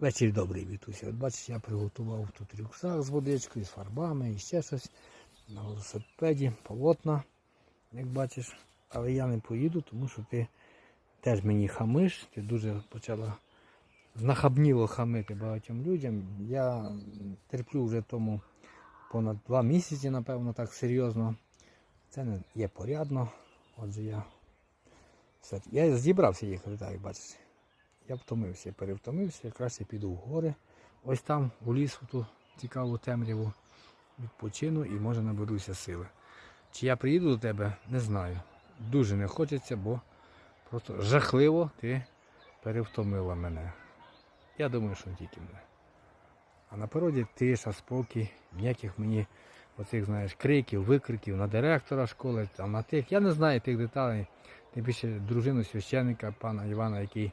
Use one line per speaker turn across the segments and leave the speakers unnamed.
Вечір добрий, Вітуся. От бачиш, я приготував тут рюкзак з водичкою, з фарбами і ще щось. На велосипеді, полотна, як бачиш. Але я не поїду, тому що ти теж мені хамиш. Ти дуже почала знахабніло хамити багатьом людям. Я терплю вже тому понад два місяці, напевно, так серйозно. Це не є порядно. Отже, я. Я зібрався їхати, так як бачиш. Я втомився, перевтомився, краще піду в гори. Ось там, у ліс, в ту цікаву темряву, відпочину і може наберуся сили. Чи я приїду до тебе, не знаю. Дуже не хочеться, бо просто жахливо ти перевтомила мене. Я думаю, що не тільки мене. А на природі тиша, спокій, ніяких мені оцих, знаєш, криків, викриків на директора школи, там на тих. Я не знаю тих деталей. Тим більше дружину священника, пана Івана, який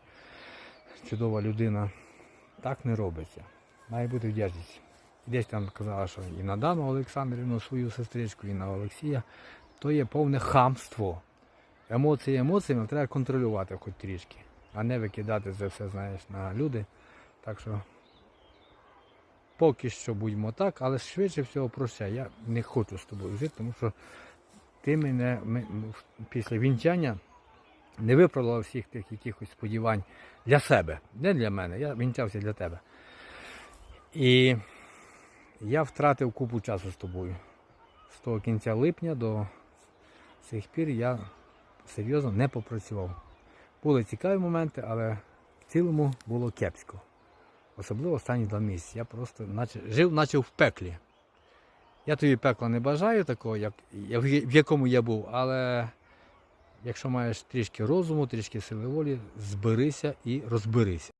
чудова людина. Так не робиться. Має бути вдячність. Десь там казала, що і на Дану Олександрівну, свою сестричку, і на Олексія. То є повне хамство. Емоції емоціями треба контролювати хоч трішки, а не викидати це все, знаєш, на люди. Так що поки що будьмо так, але швидше всього прощай. Я не хочу з тобою жити, тому що ти мене ми- після вінчання не виправдала всіх тих якихось сподівань для себе, не для мене. Я вінчався для тебе. І я втратив купу часу з тобою. З того кінця липня до цих пір я серйозно не попрацював. Були цікаві моменти, але в цілому було кепсько. Особливо останні два місяці. Я просто наче, жив, наче в пеклі. Я тобі пекла не бажаю такого, як, в якому я був, але якщо маєш трішки розуму, трішки сили волі, зберися і розберися.